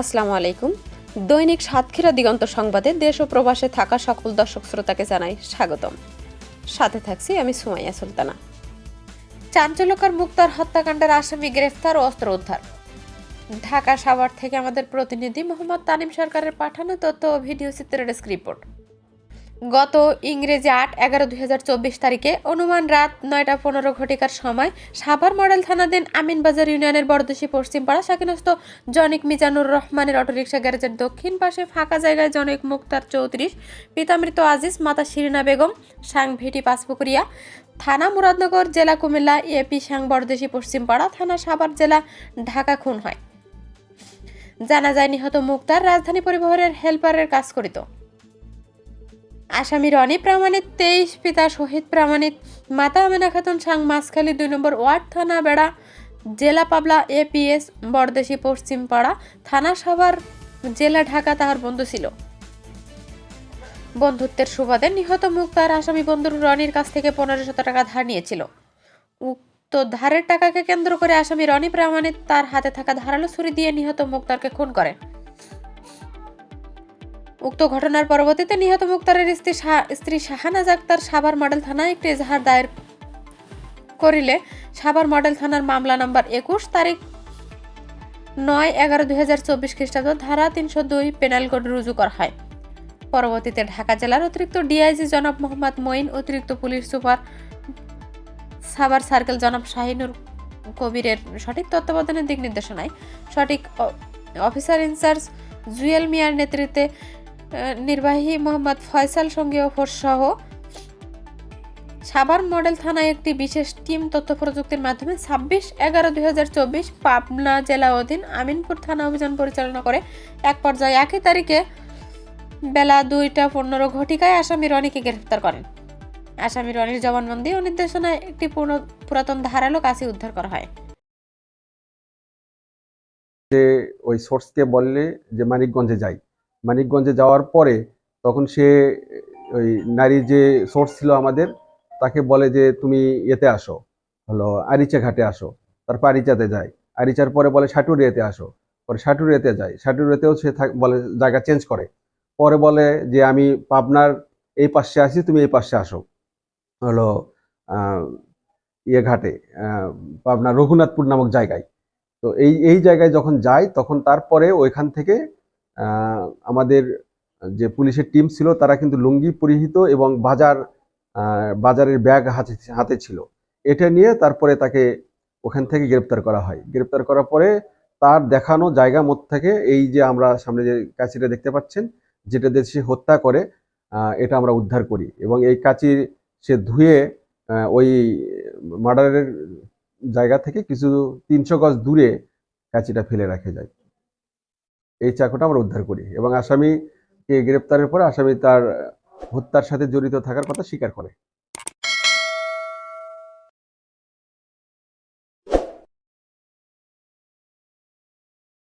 আসসালামু আলাইকুম। দৈনিক সাতক্ষীরা দিগন্ত সংবাদে দেশ ও প্রবাসে থাকা সকল দর্শক শ্রোতাকে জানাই স্বাগতম। সাথে থাকছি আমি সুমাইয়া সুলতানা। চাঞ্চল্যকর মুক্তার হত্যাকাণ্ডের আসামি গ্রেফতার ও অস্ত্র উদ্ধার। ঢাকা সাভার থেকে আমাদের প্রতিনিধি মোহাম্মদ তানিম সরকারের পাঠানো তথ্য ও ভিডিও চিত্রের ডেস্ক রিপোর্ট। গত ইংরেজি আট এগারো দুই তারিখে অনুমান রাত নয়টা পনেরো ঘটিকার সময় সাভার মডেল থানাধীন আমিনবাজার ইউনিয়নের বরদোশী পশ্চিমপাড়া সাকিনস্থ জনিক মিজানুর রহমানের অটোরিকশা গ্যারেজের দক্ষিণ পাশে ফাঁকা জায়গায় জনৈক মুক্তার চৌত্রিশ, পিতামৃত আজিজ, মাতা শিরিনা বেগম, সাং ভিটি পাঁচপুকুরিয়া, থানা মুরাদনগর, জেলা কুমিল্লা এপি সাং বরদেশী পশ্চিমপাড়া থানা সাভার জেলা ঢাকা খুন হয়। জানা যায়, নিহত মুক্তার রাজধানী পরিবহনের হেল্পারের কাজ করিত। আসামি রনি প্রামাণিক, তেইশ পিতা শহীদ প্রামাণিক, মাতা আমেনা খাতুন সাং মাসখালী দুই নম্বর ওয়ার্ড, থানা বেড়া, জেলা পাবলা, এপিএস, বরদেশী পশ্চিমপাড়া থানা সাভার, জেলা ঢাকা তাহার বন্ধু ছিল। বন্ধুত্বের সুবাদে নিহত মুক্তার আসামি বন্ধুর রনির কাছ থেকে পনেরো শত টাকা ধার নিয়েছিল। উক্ত ধারের টাকাকে কেন্দ্র করে আসামি রনি প্রামাণিক তার হাতে থাকা ধারালো ছুরি দিয়ে নিহত মুক্তারকে খুন করেন। উক্ত ঘটনার পরবর্তীতে নিহত মুক্তারের স্ত্রী স্ত্রী শাহানাজ আক্তার সাভার মডেল থানায় একটি এজাহার দায়ের করিলে সাভার মডেল থানার মামলা নম্বর একুশ, তারিখ নয় এগারো দুই হাজার চব্বিশ খ্রিস্টাব্দ, ধারা তিনশো দুই, পেনাল কোড রুজু করা হয়। পরবর্তীতে ঢাকা জেলার অতিরিক্ত ডিআইজি জনাব মোহাম্মদ মঈন, অতিরিক্ত পুলিশ সুপার সাভার সার্কেল জনাব শাহিনুর কবিরের সঠিক তত্ত্বাবধানের দিক নির্দেশনায় সঠিক অফিসার ইনচার্জ জুয়েল মিয়ার নেতৃত্বে নির্বাহী মোহাম্মদ ফয়সাল সঙ্গীয় ফোর্স সহ সাভার মডেল থানায় একটি বিশেষ টিম তথ্য প্রযুক্তির মাধ্যমে ছাব্বিশ এগারো দুই পাবনা জেলা অধীন আমিনপুর থানা অভিযান পরিচালনা করে। এক পর্যায়ে একই তারিখে বেলা দুইটা পনেরো ঘটিকায় আসামি রনিকে গ্রেফতার করেন। আসামি রনির জবানবন্দি ও নির্দেশনায় একটি পুরাতন ধারালো কাছে উদ্ধার করা হয়। যে ওই সোর্সকে বললে যে মানিকগঞ্জে যাই। মানিকগঞ্জে যাওয়ার পরে তখন সে ওই নারী যে সোর্স ছিল আমাদের তাকে বলে যে তুমি এতে আসো হলো আরিচা ঘাটে আসো। তারপর আরিচাতে যায়। আরিচার পরে বলে সাটুরিয়াতে আসো। পরে সাটুরিয়াতে যায়। সাটুরিয়াতেও সে বলে জায়গা চেঞ্জ করে। পরে বলে যে আমি পাবনার এই পাশে আসি তুমি এই পাশে আসো। হলো ইয়ে ঘাটে আহ, পাবনা রঘুনাথপুর নামক জায়গায়। তো এই এই জায়গায় যখন যাই তখন তারপরে ওইখান থেকে আমাদের যে পুলিশের টিম ছিল, তারা কিন্তু লুঙ্গি পরিহিত এবং বাজার বাজারের ব্যাগ হাতে হাতে ছিল। এটা নিয়ে তারপরে তাকে ওখান থেকে গ্রেপ্তার করা হয়। গ্রেপ্তার করার পরে তার দেখানো জায়গা মধ্যে থেকে এই যে আমরা সামনে যে কাঁচিটা দেখতে পাচ্ছেন, যেটা দিয়ে সে হত্যা করে এটা আমরা উদ্ধার করি। এবং এই কাঁচি সে ধুয়ে ওই মার্ডারের জায়গা থেকে কিছু তিনশো গজ দূরে কাঁচিটা ফেলে রাখে যায়। এই চাকুটা আমরা উদ্ধার করি এবং আসামিকে গ্রেপ্তারের পর আসামি তার হত্যার সাথে জড়িত থাকার কথা স্বীকার করে।